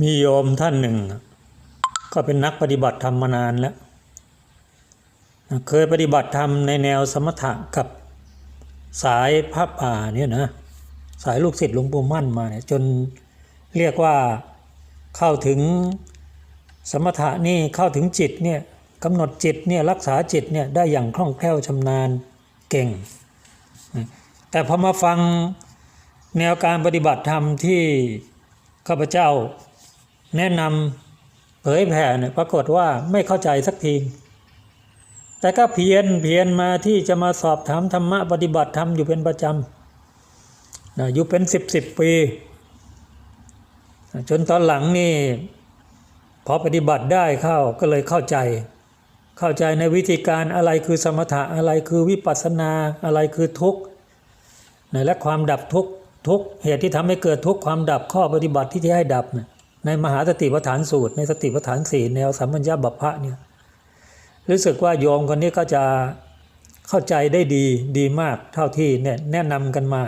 มีโยมท่านหนึ่ง ก็เป็นนักปฏิบัติธรรมมานานแล้ว เคยปฏิบัติธรรมในแนวสมถะกับสายพระป่าเนี่ยนะสายลูกศิษย์หลวงปู่มั่นมาเนี่ยจนเรียกว่าเข้าถึงสมถะนี่เข้าถึงจิตเนี่ยกำหนดจิตเนี่ยรักษาจิตเนี่ยได้อย่างคล่องแคล่วชำนาญเก่ง แต่พอมาฟังแนวการปฏิบัติธรรมที่ข้าพเจ้า แนะนำเผยแผ่เนี่ยปรากฏว่าไม่เข้าใจสักที แต่ก็เพียรเพียรมาที่จะมาสอบถามธรรมะปฏิบัติธรรมอยู่เป็นประจำนะอยู่เป็นสิบสิบปี จนตอนหลังนี่พอปฏิบัติได้เข้าก็เลยเข้าใจ เข้าใจในวิธีการอะไรคือสมถะอะไรคือวิปัสสนาอะไรคือทุกข์และความดับทุกข์ทุกข์เหตุที่ทำให้เกิดทุกข์ความดับข้อปฏิบัติที่จะให้ดับเนี่ย ในมหาสติปัฏฐานสูตร ในสติปัฏฐานสี่แนวสัมปัญญาบัพพะเนี่ยรู้สึกว่าโยมคนนี้ก็จะเข้าใจได้ดีดีมากเท่าที่เนี่ยแนะนำกันมา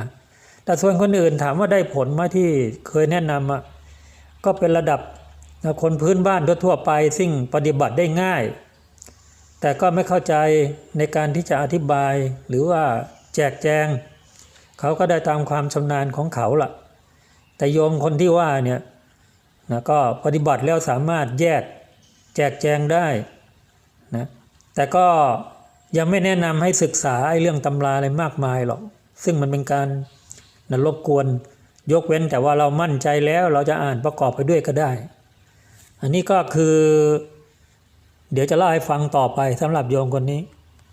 แต่ส่วนคนอื่นถามว่าได้ผลไหมาที่เคยแนะนำอะก็เป็นระดับคนพื้นบ้านทั่วๆไป ซึ่งปฏิบัติได้ง่าย แต่ก็ไม่เข้าใจในการที่จะอธิบายหรือว่าแจกแจง เขาก็ได้ตามความชำนาญของเขาล่ะ แต่โยมคนที่ว่าเนี่ย นะก็ปฏิบัติแล้วสามารถแยกแจกแจงได้นะแต่ก็ยังไม่แนะนำให้ศึกษาไอ้เรื่องตำราอะไรมากมายหรอก ซึ่งมันเป็นการนะรบกวนยกเว้นแต่ว่าเรามั่นใจแล้วเราจะอ่านประกอบไปด้วยก็ได้ อันนี้ก็คือ เดี๋ยวจะเล่าให้ฟังต่อไปสำหรับโยมคนนี้